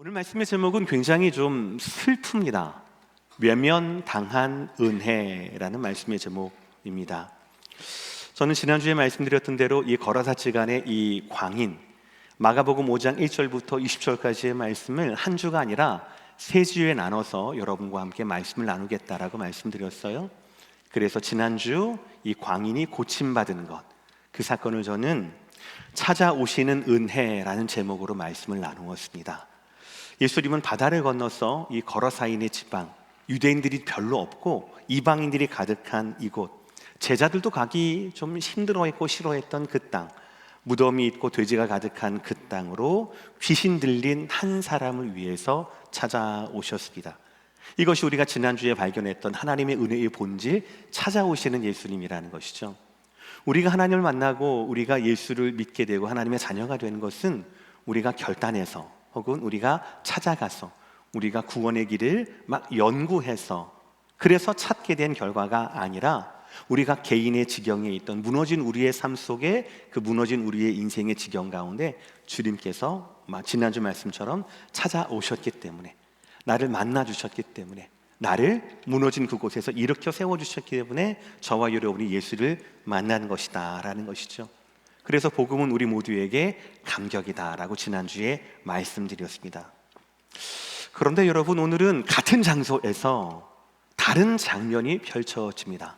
오늘 말씀의 제목은 굉장히 좀 슬픕니다. 외면 당한 은혜라는 말씀의 제목입니다. 저는 지난주에 말씀드렸던 대로 이 거라사지간의 이 광인 마가복음 5장 1절부터 20절까지의 말씀을 한 주가 아니라 세 주에 나눠서 여러분과 함께 말씀을 나누겠다라고 말씀드렸어요. 그래서 지난주 이 광인이 고침받은 것, 그 사건을 저는 찾아오시는 은혜라는 제목으로 말씀을 나누었습니다. 예수님은 바다를 건너서 이 거라사인의 지방, 유대인들이 별로 없고 이방인들이 가득한 이곳, 제자들도 가기 좀 힘들어했고 싫어했던 그 땅, 무덤이 있고 돼지가 가득한 그 땅으로 귀신 들린 한 사람을 위해서 찾아오셨습니다. 이것이 우리가 지난주에 발견했던 하나님의 은혜의 본질, 찾아오시는 예수님이라는 것이죠. 우리가 하나님을 만나고 우리가 예수를 믿게 되고 하나님의 자녀가 되는 것은 우리가 결단해서 혹은 우리가 찾아가서 우리가 구원의 길을 막 연구해서 그래서 찾게 된 결과가 아니라 우리가 개인의 지경에 있던 무너진 우리의 삶 속에 그 무너진 우리의 인생의 지경 가운데 주님께서 막 지난주 말씀처럼 찾아오셨기 때문에 나를 만나 주셨기 때문에 나를 무너진 그곳에서 일으켜 세워 주셨기 때문에 저와 여러분이 예수를 만난 것이다라는 것이죠. 그래서 복음은 우리 모두에게 감격이다라고 지난주에 말씀드렸습니다. 그런데 여러분 오늘은 같은 장소에서 다른 장면이 펼쳐집니다.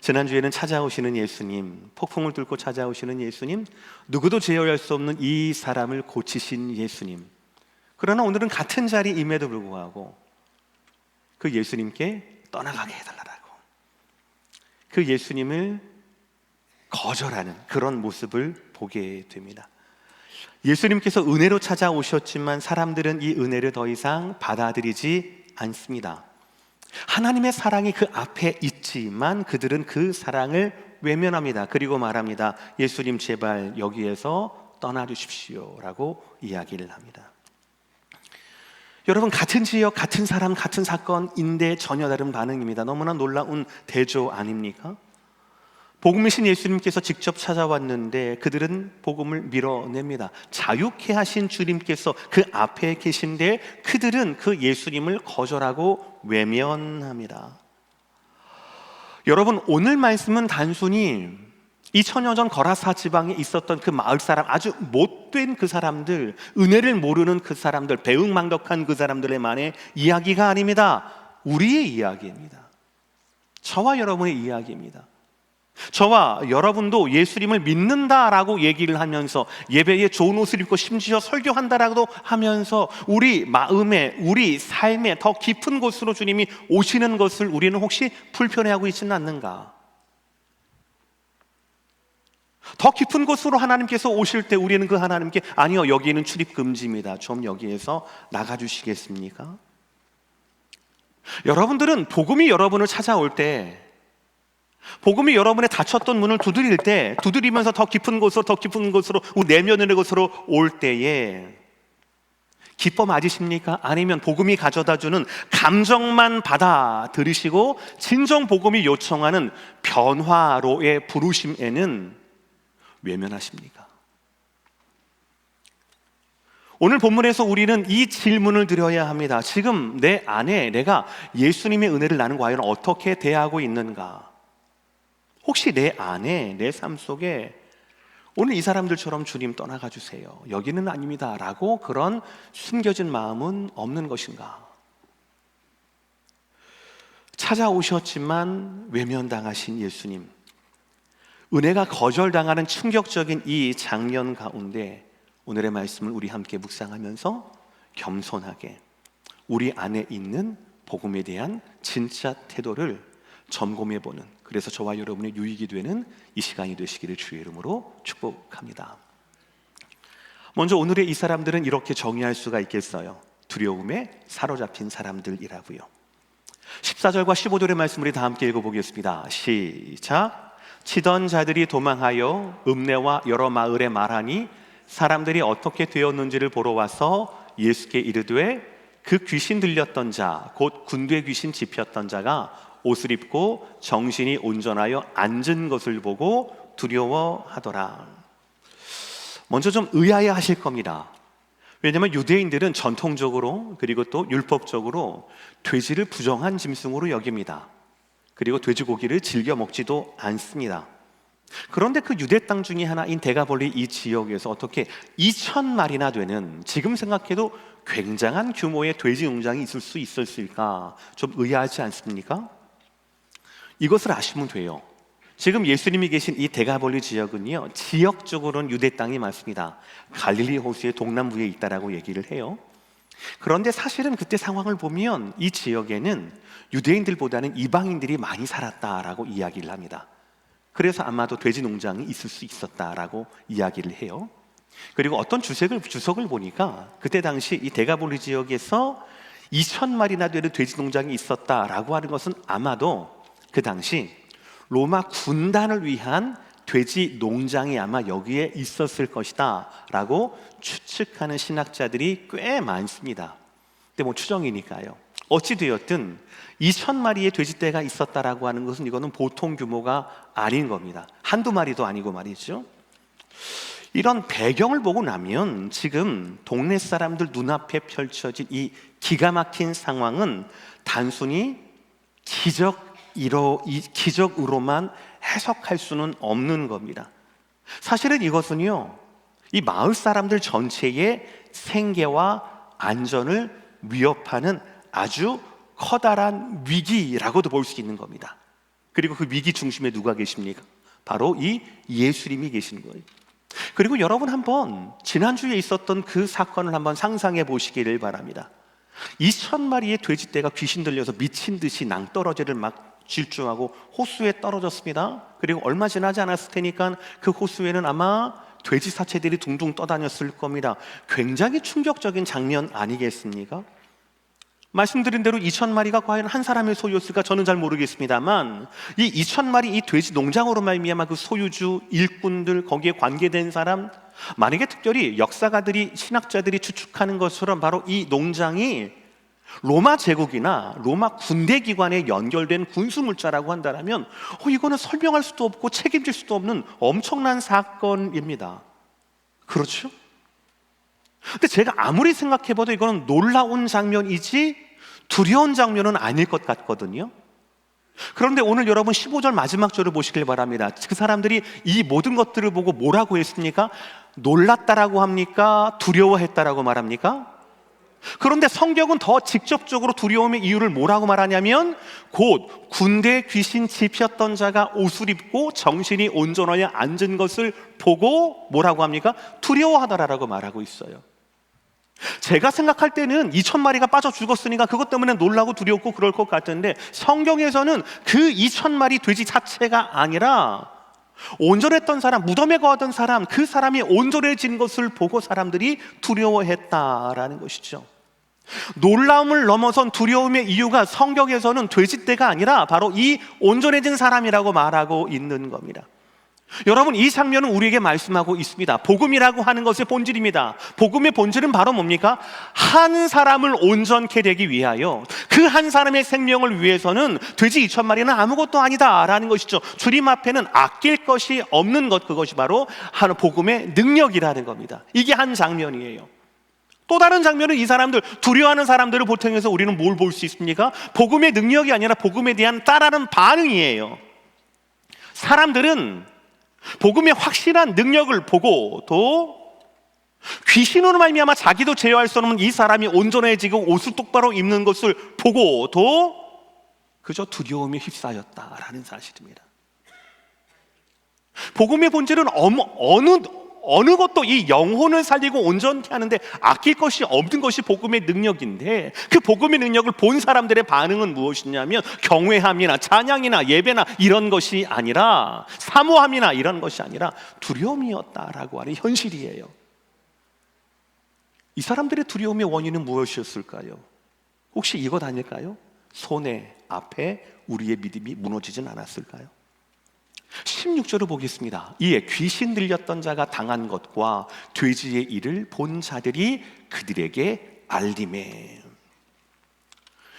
지난주에는 찾아오시는 예수님, 폭풍을 뚫고 찾아오시는 예수님, 누구도 제어할 수 없는 이 사람을 고치신 예수님. 그러나 오늘은 같은 자리임에도 불구하고 그 예수님께 떠나가게 해달라고. 그 예수님을 거절하는 그런 모습을 보게 됩니다. 예수님께서 은혜로 찾아오셨지만 사람들은 이 은혜를 더 이상 받아들이지 않습니다. 하나님의 사랑이 그 앞에 있지만 그들은 그 사랑을 외면합니다. 그리고 말합니다. 예수님 제발 여기에서 떠나 주십시오 라고 이야기를 합니다. 여러분 같은 지역, 같은 사람, 같은 사건인데 전혀 다른 반응입니다. 너무나 놀라운 대조 아닙니까? 복음이신 예수님께서 직접 찾아왔는데 그들은 복음을 밀어냅니다. 자유케 하신 주님께서 그 앞에 계신데 그들은 그 예수님을 거절하고 외면합니다. 여러분 오늘 말씀은 단순히 2000년 전 거라사 지방에 있었던 그 마을 사람 아주 못된 그 사람들 은혜를 모르는 그 사람들 배응망덕한 그 사람들의 만의 이야기가 아닙니다. 우리의 이야기입니다. 저와 여러분의 이야기입니다. 저와 여러분도 예수님을 믿는다라고 얘기를 하면서 예배에 좋은 옷을 입고 심지어 설교한다라고 하면서 우리 마음에 우리 삶에 더 깊은 곳으로 주님이 오시는 것을 우리는 혹시 불편해하고 있지는 않는가? 더 깊은 곳으로 하나님께서 오실 때 우리는 그 하나님께 아니요 여기는 출입 금지입니다. 좀 여기에서 나가 주시겠습니까? 여러분들은 복음이 여러분을 찾아올 때 복음이 여러분의 닫혔던 문을 두드릴 때 두드리면서 더 깊은 곳으로 더 깊은 곳으로 내면의 곳으로 올 때에 기뻐 맞으십니까? 아니면 복음이 가져다주는 감정만 받아 들으시고 진정 복음이 요청하는 변화로의 부르심에는 외면하십니까? 오늘 본문에서 우리는 이 질문을 드려야 합니다. 지금 내 안에 내가 예수님의 은혜를 나는 과연 어떻게 대하고 있는가? 혹시 내 안에 내 삶 속에 오늘 이 사람들처럼 주님 떠나가 주세요. 여기는 아닙니다라고 그런 숨겨진 마음은 없는 것인가? 찾아오셨지만 외면당하신 예수님. 은혜가 거절당하는 충격적인 이 장면 가운데 오늘의 말씀을 우리 함께 묵상하면서 겸손하게 우리 안에 있는 복음에 대한 진짜 태도를 점검해 보는 그래서 저와 여러분의 유익이 되는 이 시간이 되시기를 주의 이름으로 축복합니다. 먼저 오늘의 이 사람들은 이렇게 정의할 수가 있겠어요. 두려움에 사로잡힌 사람들이라고요. 14절과 15절의 말씀 우리 다 함께 읽어보겠습니다. 시작. 치던 자들이 도망하여 읍내와 여러 마을에 말하니 사람들이 어떻게 되었는지를 보러 와서 예수께 이르되 그 귀신 들렸던 자, 곧 군대 귀신 집혔던 자가 옷을 입고 정신이 온전하여 앉은 것을 보고 두려워하더라. 먼저 좀 의아해 하실 겁니다. 왜냐하면 유대인들은 전통적으로 그리고 또 율법적으로 돼지를 부정한 짐승으로 여깁니다. 그리고 돼지고기를 즐겨 먹지도 않습니다. 그런데 그 유대 땅 중에 하나인 데가볼리 이 지역에서 어떻게 2천 마리나 되는 지금 생각해도 굉장한 규모의 돼지 농장이 있을 수 있었을까 좀 의아하지 않습니까? 이것을 아시면 돼요. 지금 예수님이 계신 이 데가볼리 지역은요 지역적으로는 유대 땅이 많습니다. 갈릴리 호수의 동남부에 있다라고 얘기를 해요. 그런데 사실은 그때 상황을 보면 이 지역에는 유대인들보다는 이방인들이 많이 살았다라고 이야기를 합니다. 그래서 아마도 돼지 농장이 있을 수 있었다라고 이야기를 해요. 그리고 어떤 주석을 주석을 보니까 그때 당시 이 데가볼리 지역에서 2천 마리나 되는 돼지 농장이 있었다라고 하는 것은 아마도 그 당시 로마 군단을 위한 돼지 농장이 아마 여기에 있었을 것이다 라고 추측하는 신학자들이 꽤 많습니다. 근데 뭐 추정이니까요. 어찌 되었든 2천 마리의 돼지떼가 있었다라고 하는 것은 이거는 보통 규모가 아닌 겁니다. 한두 마리도 아니고 말이죠. 이런 배경을 보고 나면 지금 동네 사람들 눈앞에 펼쳐진 이 기가 막힌 상황은 단순히 기적 이로, 이 기적으로만 해석할 수는 없는 겁니다. 사실은 이것은요, 이 마을 사람들 전체의 생계와 안전을 위협하는 아주 커다란 위기라고도 볼 수 있는 겁니다. 그리고 그 위기 중심에 누가 계십니까? 바로 이 예수님이 계신 거예요. 그리고 여러분 한번 지난주에 있었던 그 사건을 한번 상상해 보시기를 바랍니다. 2천 마리의 돼지떼가 귀신 들려서 미친 듯이 낭떠러지를 막 질주하고 호수에 떨어졌습니다. 그리고 얼마 지나지 않았을 테니까 그 호수에는 아마 돼지 사체들이 둥둥 떠다녔을 겁니다. 굉장히 충격적인 장면 아니겠습니까? 말씀드린 대로 2천 마리가 과연 한 사람의 소유였을까 저는 잘 모르겠습니다만 이 2천 마리 이 돼지 농장으로 말미암아 그 소유주 일꾼들 거기에 관계된 사람 만약에 특별히 역사가들이 신학자들이 추측하는 것처럼 바로 이 농장이 로마 제국이나 로마 군대 기관에 연결된 군수 물자라고 한다면 어, 이거는 설명할 수도 없고 책임질 수도 없는 엄청난 사건입니다. 그렇죠? 근데 제가 아무리 생각해봐도 이거는 놀라운 장면이지 두려운 장면은 아닐 것 같거든요. 그런데 오늘 여러분 15절 마지막 절을 보시길 바랍니다. 그 사람들이 이 모든 것들을 보고 뭐라고 했습니까? 놀랐다라고 합니까? 두려워했다라고 말합니까? 그런데 성경은 더 직접적으로 두려움의 이유를 뭐라고 말하냐면 곧 군대 귀신 집혔던 자가 옷을 입고 정신이 온전하여 앉은 것을 보고 뭐라고 합니까? 두려워하더라라고 말하고 있어요. 제가 생각할 때는 2천 마리가 빠져 죽었으니까 그것 때문에 놀라고 두렵고 그럴 것 같은데 성경에서는 그 2천 마리 돼지 자체가 아니라 온전했던 사람, 무덤에 거하던 사람, 그 사람이 온전해진 것을 보고 사람들이 두려워했다라는 것이죠. 놀라움을 넘어선 두려움의 이유가 성경에서는 돼지떼가 아니라 바로 이 온전해진 사람이라고 말하고 있는 겁니다. 여러분 이 장면은 우리에게 말씀하고 있습니다. 복음이라고 하는 것의 본질입니다. 복음의 본질은 바로 뭡니까? 한 사람을 온전케 되기 위하여 그 한 사람의 생명을 위해서는 돼지 2천 마리는 아무것도 아니다라는 것이죠. 주님 앞에는 아낄 것이 없는 것 그것이 바로 한 복음의 능력이라는 겁니다. 이게 한 장면이에요. 또 다른 장면은 이 사람들 두려워하는 사람들을 보통해서 우리는 뭘 볼 수 있습니까? 복음의 능력이 아니라 복음에 대한 따라는 반응이에요. 사람들은 복음의 확실한 능력을 보고도 귀신으로 말미암아 자기도 제어할 수 없는 이 사람이 온전해지고 옷을 똑바로 입는 것을 보고도 그저 두려움에 휩싸였다라는 사실입니다. 복음의 본질은 어느 어느 것도 이 영혼을 살리고 온전케 하는데 아낄 것이 없는 것이 복음의 능력인데 그 복음의 능력을 본 사람들의 반응은 무엇이냐면 경외함이나 찬양이나 예배나 이런 것이 아니라 사모함이나 이런 것이 아니라 두려움이었다라고 하는 현실이에요. 이 사람들의 두려움의 원인은 무엇이었을까요? 혹시 이것 아닐까요? 손해 앞에 우리의 믿음이 무너지진 않았을까요? 16절을 보겠습니다. 이에 귀신 들렸던 자가 당한 것과 돼지의 일을 본 자들이 그들에게 알림해.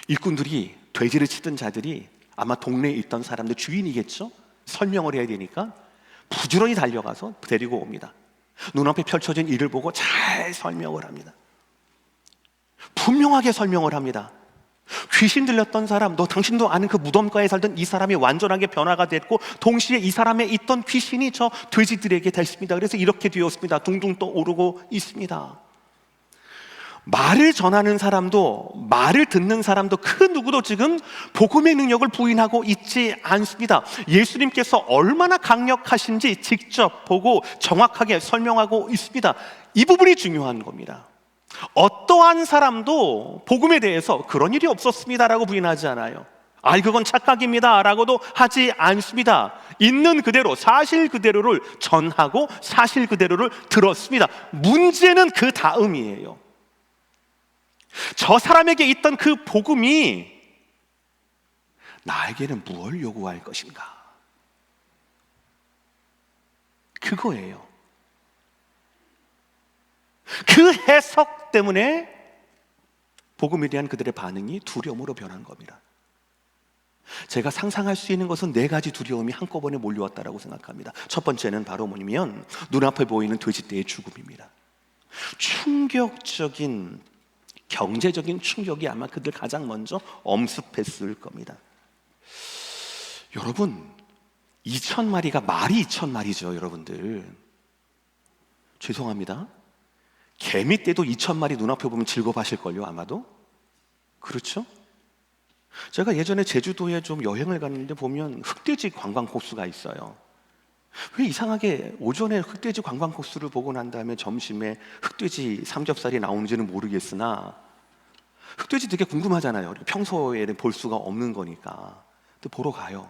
일꾼들이 돼지를 치던 자들이 아마 동네에 있던 사람들 주인이겠죠? 설명을 해야 되니까 부지런히 달려가서 데리고 옵니다. 눈앞에 펼쳐진 일을 보고 잘 설명을 합니다. 분명하게 설명을 합니다. 귀신 들렸던 사람, 너 당신도 아는 그 무덤가에 살던 이 사람이 완전하게 변화가 됐고 동시에 이 사람에 있던 귀신이 저 돼지들에게 됐습니다. 그래서 이렇게 되었습니다. 둥둥 떠 오르고 있습니다. 말을 전하는 사람도 말을 듣는 사람도 그 누구도 지금 복음의 능력을 부인하고 있지 않습니다. 예수님께서 얼마나 강력하신지 직접 보고 정확하게 설명하고 있습니다. 이 부분이 중요한 겁니다. 어떠한 사람도 복음에 대해서 그런 일이 없었습니다라고 부인하지 않아요. 아이 그건 착각입니다 라고도 하지 않습니다. 있는 그대로 사실 그대로를 전하고 사실 그대로를 들었습니다. 문제는 그 다음이에요. 저 사람에게 있던 그 복음이 나에게는 무엇을 요구할 것인가? 그거예요. 그 해석 때문에 복음에 대한 그들의 반응이 두려움으로 변한 겁니다. 제가 상상할 수 있는 것은 네 가지 두려움이 한꺼번에 몰려왔다라고 생각합니다. 첫 번째는 바로 뭐냐면 눈앞에 보이는 돼지떼의 죽음입니다. 충격적인 경제적인 충격이 아마 그들 가장 먼저 엄습했을 겁니다. 여러분, 2천 마리가 말이 2천 마리죠, 여러분들. 죄송합니다. 개미 때도 2천 마리 눈앞에 보면 즐거워하실걸요, 아마도? 그렇죠? 제가 예전에 제주도에 좀 여행을 갔는데 보면 흑돼지 관광 코스가 있어요. 왜 이상하게 오전에 흑돼지 관광 코스를 보고 난 다음에 점심에 흑돼지 삼겹살이 나오는지는 모르겠으나 흑돼지 되게 궁금하잖아요. 평소에는 볼 수가 없는 거니까. 근데 보러 가요.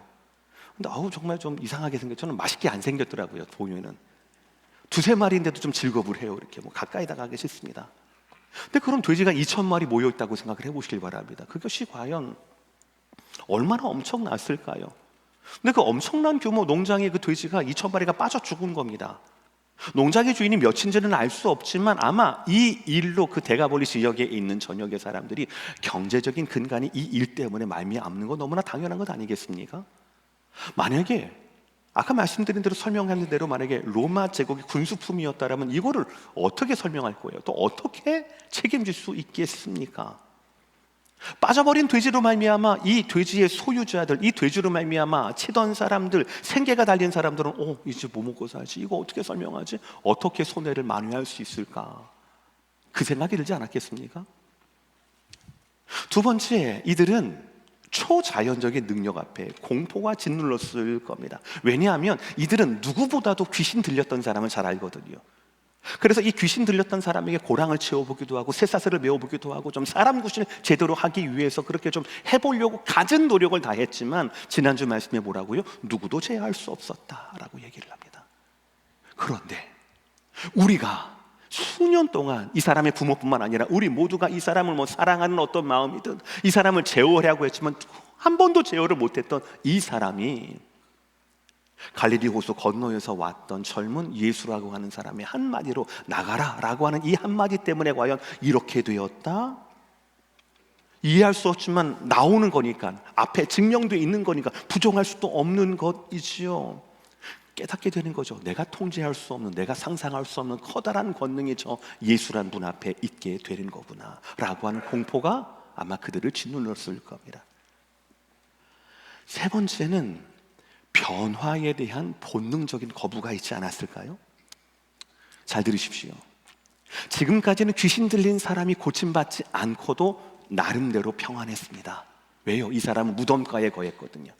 근데 아우 정말 좀 이상하게 생겼. 저는 맛있게 안 생겼더라고요. 보면은 두세 마리인데도 좀 즐겁을 해요. 이렇게 뭐 가까이 다가기 싫습니다. 근데 그런 돼지가 2천 마리 모여 있다고 생각을 해보시길 바랍니다. 그것이 과연 얼마나 엄청났을까요? 근데 그 엄청난 규모 농장에 그 돼지가 2천 마리가 빠져 죽은 겁니다. 농장의 주인이 몇인지는 알 수 없지만 아마 이 일로 그 대가볼리 지역에 있는 전역의 사람들이 경제적인 근간이 이 일 때문에 말미암는 거 너무나 당연한 것 아니겠습니까? 만약에 아까 말씀드린 대로 설명한 대로 만약에 로마 제국의 군수품이었다라면 이거를 어떻게 설명할 거예요? 또 어떻게 책임질 수 있겠습니까? 빠져버린 돼지로 말미암아 이 돼지의 소유자들, 이 돼지로 말미암아 치던 사람들, 생계가 달린 사람들은 어 이제 뭐 먹고 살지? 이거 어떻게 설명하지? 어떻게 손해를 만회할 수 있을까? 그 생각이 들지 않았겠습니까? 두 번째, 이들은 초자연적인 능력 앞에 공포가 짓눌렀을 겁니다. 왜냐하면 이들은 누구보다도 귀신 들렸던 사람을 잘 알거든요. 그래서 이 귀신 들렸던 사람에게 고랑을 채워보기도 하고 쇠사슬을 메워보기도 하고 좀 사람 구실을 제대로 하기 위해서 그렇게 좀 해보려고 갖은 노력을 다 했지만 지난주 말씀에 뭐라고요? 누구도 제어할 수 없었다라고 얘기를 합니다. 그런데 우리가 수년 동안 이 사람의 부모뿐만 아니라 우리 모두가 이 사람을 뭐 사랑하는 어떤 마음이든 이 사람을 제어하려고 했지만 한 번도 제어를 못했던 이 사람이 갈릴리 호수 건너에서 왔던 젊은 예수라고 하는 사람의 한마디로 나가라라고 하는 이 한마디 때문에 과연 이렇게 되었다? 이해할 수 없지만 나오는 거니까 앞에 증명되어 있는 거니까 부정할 수도 없는 것이지요. 깨닫게 되는 거죠. 내가 통제할 수 없는, 내가 상상할 수 없는 커다란 권능이 저 예수란 분 앞에 있게 되는 거구나 라고 하는 공포가 아마 그들을 짓눌렀을 겁니다. 세 번째는 변화에 대한 본능적인 거부가 있지 않았을까요? 잘 들으십시오. 지금까지는 귀신 들린 사람이 고침받지 않고도 나름대로 평안했습니다. 왜요? 이 사람은 무덤가에 거했거든요.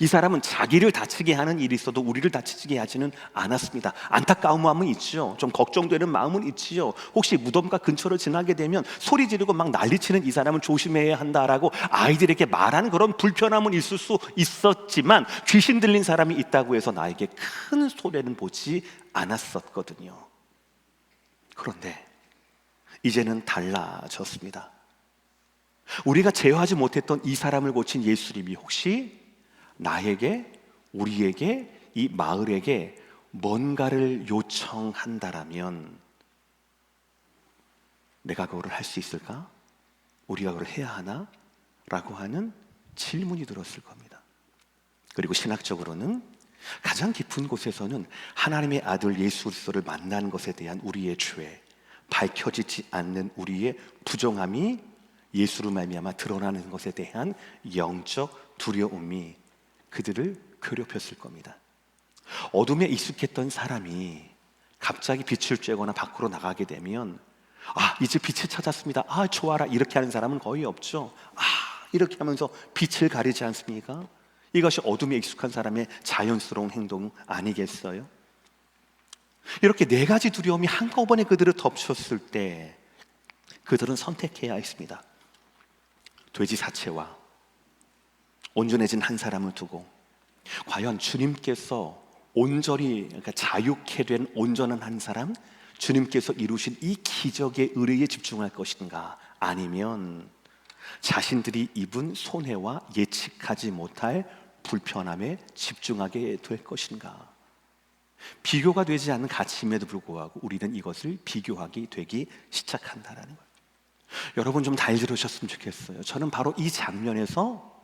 이 사람은 자기를 다치게 하는 일이 있어도 우리를 다치게 하지는 않았습니다. 안타까운 마음은 있죠. 좀 걱정되는 마음은 있지요. 혹시 무덤가 근처를 지나게 되면 소리 지르고 막 난리치는 이 사람은 조심해야 한다라고 아이들에게 말하는 그런 불편함은 있을 수 있었지만 귀신 들린 사람이 있다고 해서 나에게 큰 소리는 보지 않았었거든요. 그런데 이제는 달라졌습니다. 우리가 제어하지 못했던 이 사람을 고친 예수님이 혹시 나에게 우리에게 이 마을에게 뭔가를 요청한다라면 내가 그거를 할 수 있을까? 우리가 그걸 해야 하나? 라고 하는 질문이 들었을 겁니다. 그리고 신학적으로는 가장 깊은 곳에서는 하나님의 아들 예수 그리스도를 만난 것에 대한 우리의 죄, 밝혀지지 않는 우리의 부정함이 예수로 말미암아 드러나는 것에 대한 영적 두려움이 그들을 괴롭혔을 겁니다. 어둠에 익숙했던 사람이 갑자기 빛을 쬐거나 밖으로 나가게 되면 아 이제 빛을 찾았습니다. 아 좋아라 이렇게 하는 사람은 거의 없죠. 아 이렇게 하면서 빛을 가리지 않습니까? 이것이 어둠에 익숙한 사람의 자연스러운 행동 아니겠어요? 이렇게 네 가지 두려움이 한꺼번에 그들을 덮쳤을 때 그들은 선택해야 했습니다. 돼지 사체와 온전해진 한 사람을 두고 과연 주님께서 온전히 그러니까 자유케 된 온전한 한 사람 주님께서 이루신 이 기적의 의뢰에 집중할 것인가 아니면 자신들이 입은 손해와 예측하지 못할 불편함에 집중하게 될 것인가 비교가 되지 않는 가치임에도 불구하고 우리는 이것을 비교하게 되기 시작한다라는 거예요. 여러분 좀 잘 들으셨으면 좋겠어요. 저는 바로 이 장면에서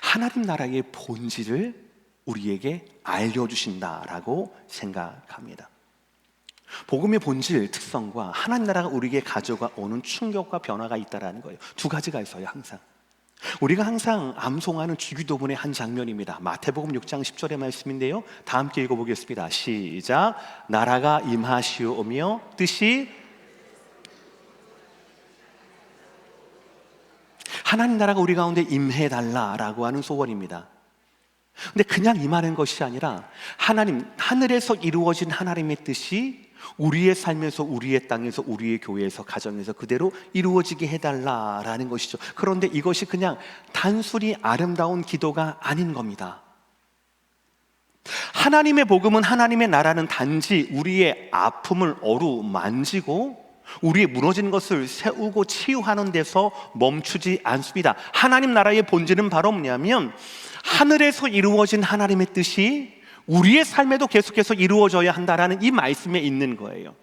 하나님 나라의 본질을 우리에게 알려주신다라고 생각합니다. 복음의 본질 특성과 하나님 나라가 우리에게 가져가 오는 충격과 변화가 있다라는 거예요. 두 가지가 있어요, 항상. 우리가 항상 암송하는 주기도문의 한 장면입니다. 마태복음 6장 10절의 말씀인데요. 다 함께 읽어보겠습니다. 시작. 나라가 임하시오며 뜻이 하나님 나라가 우리 가운데 임해달라라고 하는 소원입니다. 근데 그냥 임하는 것이 아니라 하나님, 하늘에서 이루어진 하나님의 뜻이 우리의 삶에서, 우리의 땅에서, 우리의 교회에서, 가정에서 그대로 이루어지게 해달라라는 것이죠. 그런데 이것이 그냥 단순히 아름다운 기도가 아닌 겁니다. 하나님의 복음은 하나님의 나라는 단지 우리의 아픔을 어루 만지고 우리의 무너진 것을 세우고 치유하는 데서 멈추지 않습니다. 하나님 나라의 본질은 바로 뭐냐면 하늘에서 이루어진 하나님의 뜻이 우리의 삶에도 계속해서 이루어져야 한다라는 이 말씀에 있는 거예요.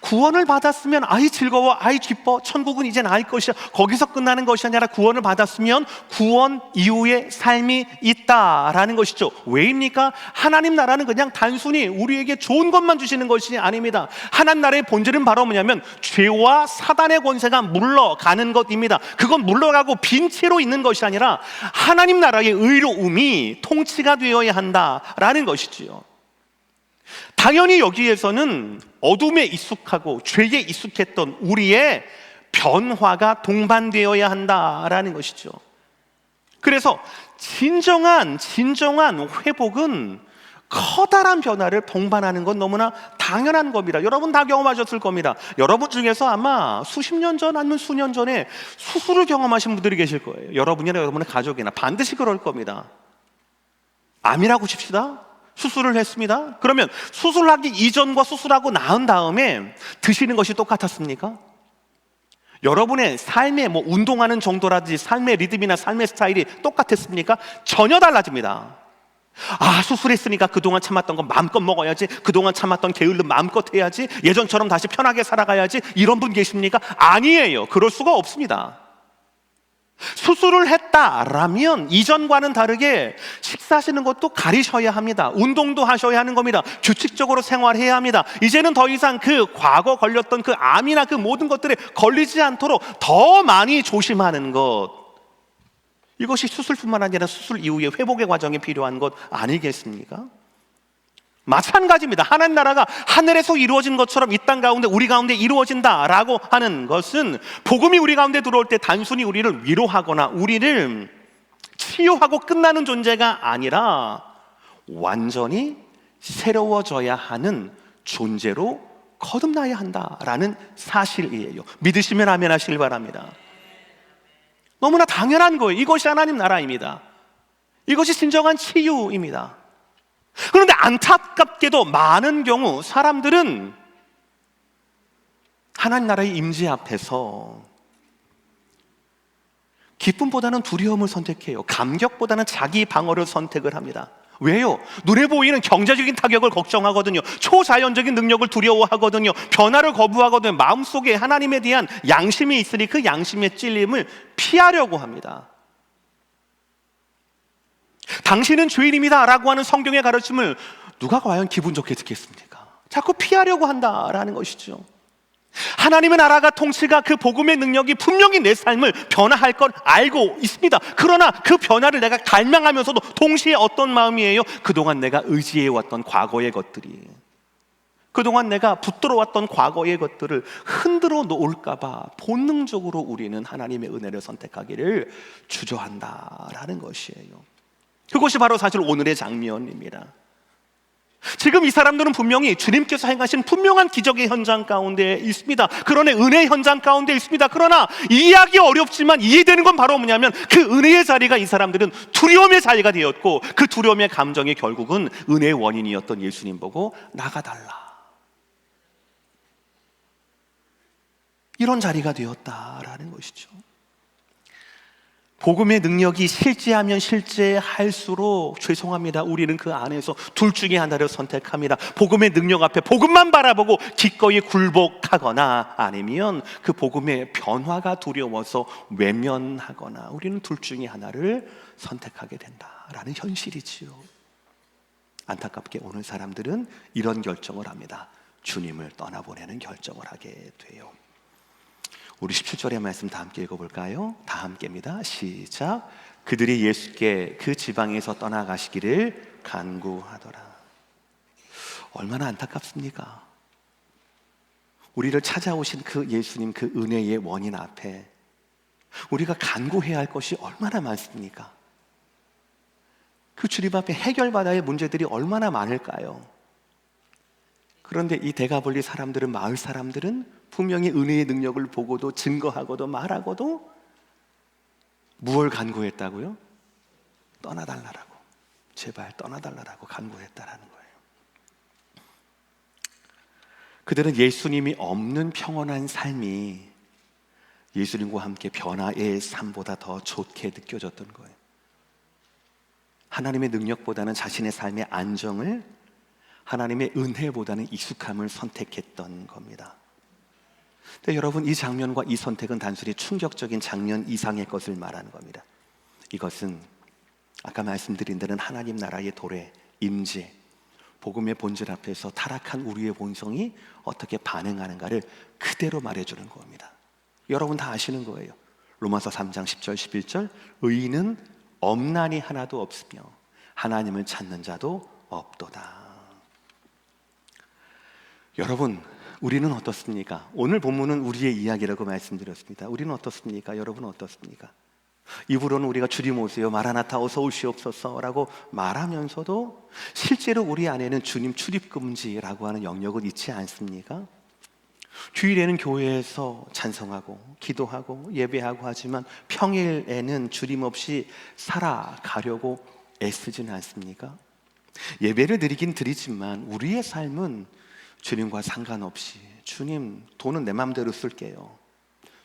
구원을 받았으면 아이 즐거워, 아이 기뻐, 천국은 이제 나을 것이야. 거기서 끝나는 것이 아니라 구원을 받았으면 구원 이후의 삶이 있다라는 것이죠. 왜입니까? 하나님 나라는 그냥 단순히 우리에게 좋은 것만 주시는 것이 아닙니다. 하나님 나라의 본질은 바로 뭐냐면 죄와 사단의 권세가 물러가는 것입니다. 그건 물러가고 빈 채로 있는 것이 아니라 하나님 나라의 의로움이 통치가 되어야 한다라는 것이지요. 당연히 여기에서는 어둠에 익숙하고 죄에 익숙했던 우리의 변화가 동반되어야 한다라는 것이죠. 그래서 진정한 진정한 회복은 커다란 변화를 동반하는 건 너무나 당연한 겁니다. 여러분 다 경험하셨을 겁니다. 여러분 중에서 아마 수십 년 전 아니면 수년 전에 수술을 경험하신 분들이 계실 거예요. 여러분이나 여러분의 가족이나 반드시 그럴 겁니다. 암이라고 칩시다. 수술을 했습니다. 그러면 수술하기 이전과 수술하고 나은 다음에 드시는 것이 똑같았습니까? 여러분의 삶의 뭐 운동하는 정도라든지 삶의 리듬이나 삶의 스타일이 똑같았습니까? 전혀 달라집니다. 아, 수술했으니까 그동안 참았던 건 마음껏 먹어야지. 그동안 참았던 게을름 마음껏 해야지. 예전처럼 다시 편하게 살아가야지. 이런 분 계십니까? 아니에요. 그럴 수가 없습니다. 수술을 했다라면 이전과는 다르게 식사하시는 것도 가리셔야 합니다. 운동도 하셔야 하는 겁니다. 규칙적으로 생활해야 합니다. 이제는 더 이상 그 과거 걸렸던 그 암이나 그 모든 것들에 걸리지 않도록 더 많이 조심하는 것. 이것이 수술뿐만 아니라 수술 이후의 회복의 과정에 필요한 것 아니겠습니까? 마찬가지입니다. 하나님 나라가 하늘에서 이루어진 것처럼 이 땅 가운데 우리 가운데 이루어진다라고 하는 것은 복음이 우리 가운데 들어올 때 단순히 우리를 위로하거나 우리를 치유하고 끝나는 존재가 아니라 완전히 새로워져야 하는 존재로 거듭나야 한다라는 사실이에요. 믿으시면 아멘 하시길 바랍니다. 너무나 당연한 거예요. 이것이 하나님 나라입니다. 이것이 진정한 치유입니다. 그런데 안타깝게도 많은 경우 사람들은 하나님 나라의 임재 앞에서 기쁨보다는 두려움을 선택해요. 감격보다는 자기 방어를 선택을 합니다. 왜요? 눈에 보이는 경제적인 타격을 걱정하거든요. 초자연적인 능력을 두려워하거든요. 변화를 거부하거든요. 마음속에 하나님에 대한 양심이 있으니 그 양심의 찔림을 피하려고 합니다. 당신은 죄인입니다. 라고 하는 성경의 가르침을 누가 과연 기분 좋게 듣겠습니까? 자꾸 피하려고 한다라는 것이죠. 하나님의 나라가 통치가 그 복음의 능력이 분명히 내 삶을 변화할 걸 알고 있습니다. 그러나 그 변화를 내가 갈망하면서도 동시에 어떤 마음이에요? 그동안 내가 의지해 왔던 과거의 것들이 그동안 내가 붙들어 왔던 과거의 것들을 흔들어 놓을까봐 본능적으로 우리는 하나님의 은혜를 선택하기를 주저한다라는 것이에요. 그것이 바로 사실 오늘의 장면입니다. 지금 이 사람들은 분명히 주님께서 행하신 분명한 기적의 현장 가운데 있습니다. 그런의 은혜의 현장 가운데 있습니다. 그러나 이해하기 어렵지만 이해되는 건 바로 뭐냐면 그 은혜의 자리가 이 사람들은 두려움의 자리가 되었고 그 두려움의 감정이 결국은 은혜의 원인이었던 예수님 보고 나가달라. 이런 자리가 되었다라는 것이죠. 복음의 능력이 실제하면 실제할수록 죄송합니다. 우리는 그 안에서 둘 중에 하나를 선택합니다. 복음의 능력 앞에 복음만 바라보고 기꺼이 굴복하거나 아니면 그 복음의 변화가 두려워서 외면하거나 우리는 둘 중에 하나를 선택하게 된다라는 현실이지요. 안타깝게 오늘 사람들은 이런 결정을 합니다. 주님을 떠나보내는 결정을 하게 돼요. 우리 17절의 말씀 다 함께 읽어볼까요? 다 함께입니다. 시작. 그들이 예수께 그 지방에서 떠나가시기를 간구하더라. 얼마나 안타깝습니까? 우리를 찾아오신 그 예수님 그 은혜의 원인 앞에 우리가 간구해야 할 것이 얼마나 많습니까? 그 주님 앞에 해결받아야 할 문제들이 얼마나 많을까요? 그런데 이 대가볼리 사람들은 마을 사람들은 분명히 은혜의 능력을 보고도 증거하고도 말하고도 무얼 간구했다고요? 떠나달라라고 제발 떠나달라라고 간구했다라는 거예요. 그들은 예수님이 없는 평온한 삶이 예수님과 함께 변화의 삶보다 더 좋게 느껴졌던 거예요. 하나님의 능력보다는 자신의 삶의 안정을 하나님의 은혜보다는 익숙함을 선택했던 겁니다. 근데 여러분 이 장면과 이 선택은 단순히 충격적인 장면 이상의 것을 말하는 겁니다. 이것은 아까 말씀드린 대로 하나님 나라의 도래, 임재, 복음의 본질 앞에서 타락한 우리의 본성이 어떻게 반응하는가를 그대로 말해주는 겁니다. 여러분 다 아시는 거예요. 로마서 3장 10절 11절 의인은 엄난이 하나도 없으며 하나님을 찾는 자도 없도다. 여러분 우리는 어떻습니까? 오늘 본문은 우리의 이야기라고 말씀드렸습니다. 우리는 어떻습니까? 여러분은 어떻습니까? 입으로는 우리가 주님 오세요. 마라나타 어서 오시옵소서라고 말하면서도 실제로 우리 안에는 주님 출입 금지라고 하는 영역은 있지 않습니까? 주일에는 교회에서 찬성하고 기도하고 예배하고 하지만 평일에는 주님 없이 살아가려고 애쓰지는 않습니까? 예배를 드리긴 드리지만 우리의 삶은 주님과 상관없이 주님 돈은 내 마음대로 쓸게요.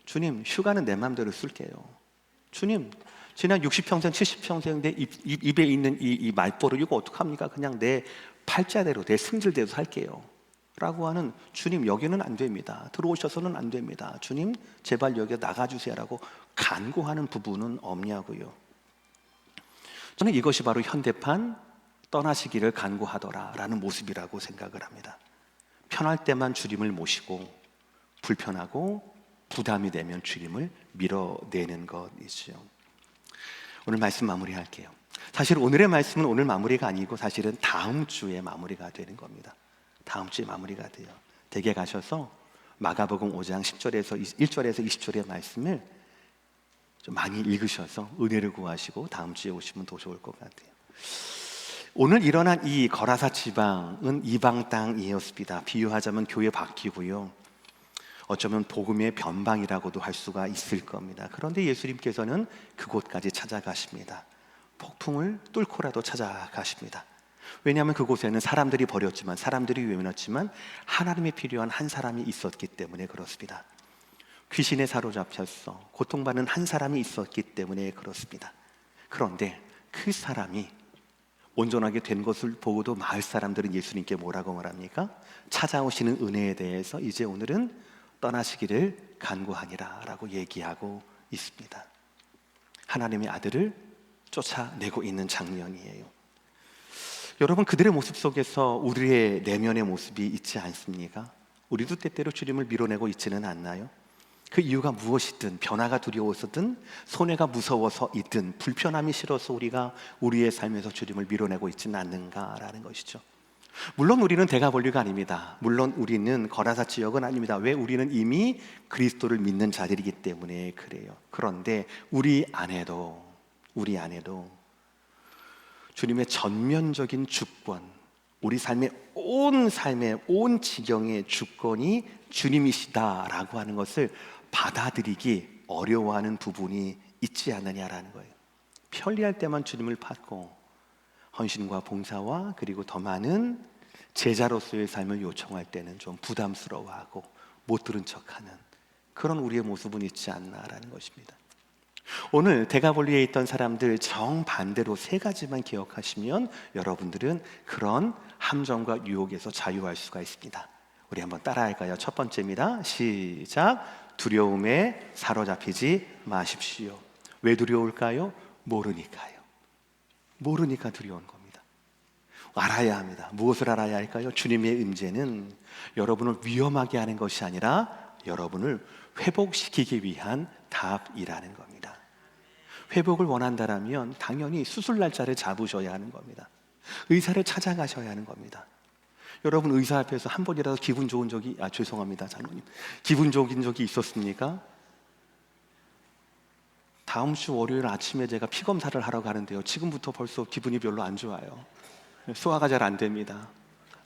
주님 휴가는 내 마음대로 쓸게요. 주님 지난 60평생 70평생 내 입, 입, 에 있는 이, 이 말버릇 이거 어떡합니까? 그냥 내 팔자대로 내 승질대로 살게요. 라고 하는 주님 여기는 안 됩니다. 들어오셔서는 안 됩니다. 주님 제발 여기 나가주세요라고 간구하는 부분은 없냐고요. 저는 이것이 바로 현대판 떠나시기를 간구하더라라는 모습이라고 생각을 합니다. 편할 때만 주님을 모시고 불편하고 부담이 되면 주님을 밀어내는 것이죠. 오늘 말씀 마무리할게요. 사실 오늘의 말씀은 오늘 마무리가 아니고 사실은 다음 주에 마무리가 되는 겁니다. 다음 주에 마무리가 돼요. 댁에 가셔서 마가복음 5장 10절에서 1절에서 20절의 말씀을 좀 많이 읽으셔서 은혜를 구하시고 다음 주에 오시면 더 좋을 것 같아요. 오늘 일어난 이 거라사 지방은 이방 땅이었습니다. 비유하자면 교회 바뀌고요. 어쩌면 복음의 변방이라고도 할 수가 있을 겁니다. 그런데 예수님께서는 그곳까지 찾아가십니다. 폭풍을 뚫고라도 찾아가십니다. 왜냐하면 그곳에는 사람들이 버렸지만 사람들이 외면했지만 하나님이 필요한 한 사람이 있었기 때문에 그렇습니다. 귀신에 사로잡혔어 고통받는 한 사람이 있었기 때문에 그렇습니다. 그런데 그 사람이 온전하게 된 것을 보고도 마을 사람들은 예수님께 뭐라고 말합니까? 찾아오시는 은혜에 대해서 이제 오늘은 떠나시기를 간구하니라라고 얘기하고 있습니다. 하나님의 아들을 쫓아내고 있는 장면이에요. 여러분 그들의 모습 속에서 우리의 내면의 모습이 있지 않습니까? 우리도 때때로 주님을 밀어내고 있지는 않나요? 그 이유가 무엇이든 변화가 두려워서든 손해가 무서워서이든 불편함이 싫어서 우리가 우리의 삶에서 주님을 밀어내고 있지는 않는가라는 것이죠. 물론 우리는 대가볼리가 아닙니다. 물론 우리는 거라사 지역은 아닙니다. 왜 우리는 이미 그리스도를 믿는 자들이기 때문에 그래요. 그런데 우리 안에도 우리 안에도 주님의 전면적인 주권, 우리 삶의 온 삶의 온 지경의 주권이 주님이시다라고 하는 것을 받아들이기 어려워하는 부분이 있지 않느냐라는 거예요. 편리할 때만 주님을 받고 헌신과 봉사와 그리고 더 많은 제자로서의 삶을 요청할 때는 좀 부담스러워하고 못 들은 척하는 그런 우리의 모습은 있지 않나라는 것입니다. 오늘 대가볼리에 있던 사람들 정반대로 세 가지만 기억하시면 여러분들은 그런 함정과 유혹에서 자유할 수가 있습니다. 우리 한번 따라할까요? 첫 번째입니다. 시작. 두려움에 사로잡히지 마십시오. 왜 두려울까요? 모르니까요. 모르니까 두려운 겁니다. 알아야 합니다. 무엇을 알아야 할까요? 주님의 임재는 여러분을 위험하게 하는 것이 아니라 여러분을 회복시키기 위한 답이라는 겁니다. 회복을 원한다면 당연히 수술 날짜를 잡으셔야 하는 겁니다. 의사를 찾아가셔야 하는 겁니다. 여러분 의사 앞에서 한 번이라도 기분 좋은 적이 아 죄송합니다 장로님 기분 좋은 적이 있었습니까? 다음 주 월요일 아침에 제가 피 검사를 하러 가는데요. 지금부터 벌써 기분이 별로 안 좋아요. 소화가 잘 안 됩니다.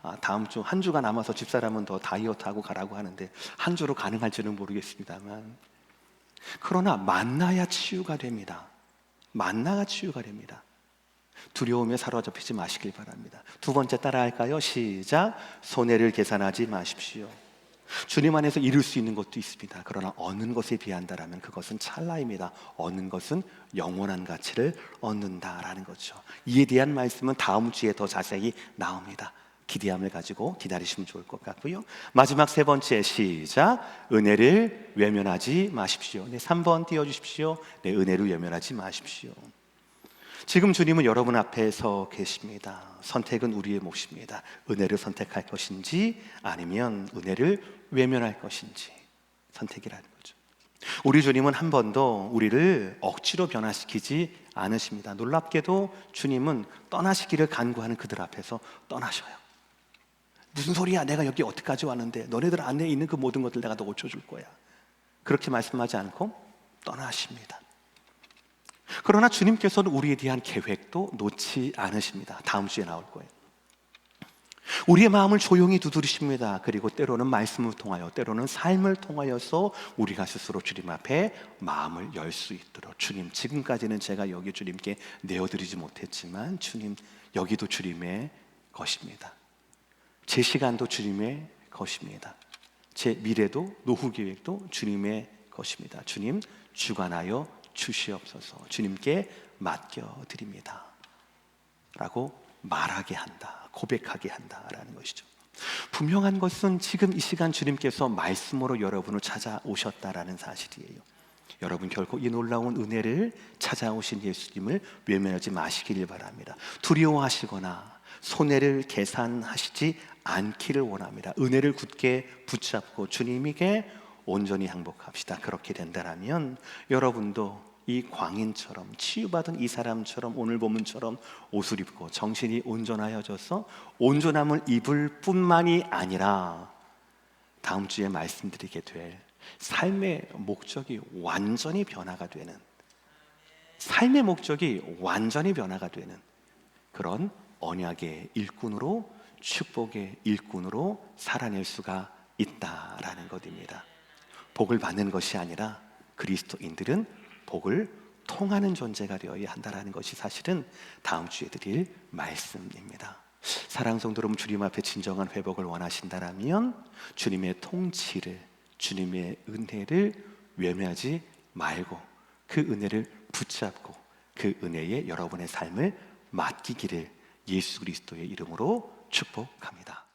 아, 다음 주 한 주가 남아서 집사람은 더 다이어트하고 가라고 하는데 한 주로 가능할지는 모르겠습니다만 그러나 만나야 치유가 됩니다. 만나야 치유가 됩니다. 두려움에 사로잡히지 마시길 바랍니다. 두 번째 따라할까요? 시작. 손해를 계산하지 마십시오. 주님 안에서 이룰 수 있는 것도 있습니다. 그러나 얻는 것에 비한다라면 그것은 찰나입니다. 얻는 것은 영원한 가치를 얻는다라는 거죠. 이에 대한 말씀은 다음 주에 더 자세히 나옵니다. 기대함을 가지고 기다리시면 좋을 것 같고요. 마지막 세 번째 시작. 은혜를 외면하지 마십시오. 네, 3번 띄워 주십시오. 네, 은혜를 외면하지 마십시오. 지금 주님은 여러분 앞에 서 계십니다. 선택은 우리의 몫입니다. 은혜를 선택할 것인지 아니면 은혜를 외면할 것인지 선택이라는 거죠. 우리 주님은 한 번도 우리를 억지로 변화시키지 않으십니다. 놀랍게도 주님은 떠나시기를 간구하는 그들 앞에서 떠나셔요. 무슨 소리야? 내가 여기 어디까지 왔는데 너네들 안에 있는 그 모든 것들 내가 다 고쳐줄 거야. 그렇게 말씀하지 않고 떠나십니다. 그러나 주님께서는 우리에 대한 계획도 놓지 않으십니다. 다음 주에 나올 거예요. 우리의 마음을 조용히 두드리십니다. 그리고 때로는 말씀을 통하여, 때로는 삶을 통하여서 우리가 스스로 주님 앞에 마음을 열 수 있도록 주님, 지금까지는 제가 여기 주님께 내어드리지 못했지만 주님, 여기도 주님의 것입니다. 제 시간도 주님의 것입니다. 제 미래도 노후 계획도 주님의 것입니다. 주님, 주관하여 주시옵소서 주님께 맡겨드립니다. 라고 말하게 한다. 고백하게 한다라는 것이죠. 분명한 것은 지금 이 시간 주님께서 말씀으로 여러분을 찾아오셨다라는 사실이에요. 여러분 결코 이 놀라운 은혜를 찾아오신 예수님을 외면하지 마시기를 바랍니다. 두려워하시거나 손해를 계산하시지 않기를 원합니다. 은혜를 굳게 붙잡고 주님에게 온전히 행복합시다. 그렇게 된다면 여러분도 이 광인처럼 치유받은 이 사람처럼 오늘 본문처럼 옷을 입고 정신이 온전하여져서 온전함을 입을 뿐만이 아니라 다음 주에 말씀드리게 될 삶의 목적이 완전히 변화가 되는 삶의 목적이 완전히 변화가 되는 그런 언약의 일꾼으로 축복의 일꾼으로 살아낼 수가 있다라는 것입니다. 복을 받는 것이 아니라 그리스도인들은 복을 통하는 존재가 되어야 한다라는 것이 사실은 다음 주에 드릴 말씀입니다. 사랑 성도 여러분 주님 앞에 진정한 회복을 원하신다라면 주님의 통치를 주님의 은혜를 외면하지 말고 그 은혜를 붙잡고 그 은혜에 여러분의 삶을 맡기기를 예수 그리스도의 이름으로 축복합니다.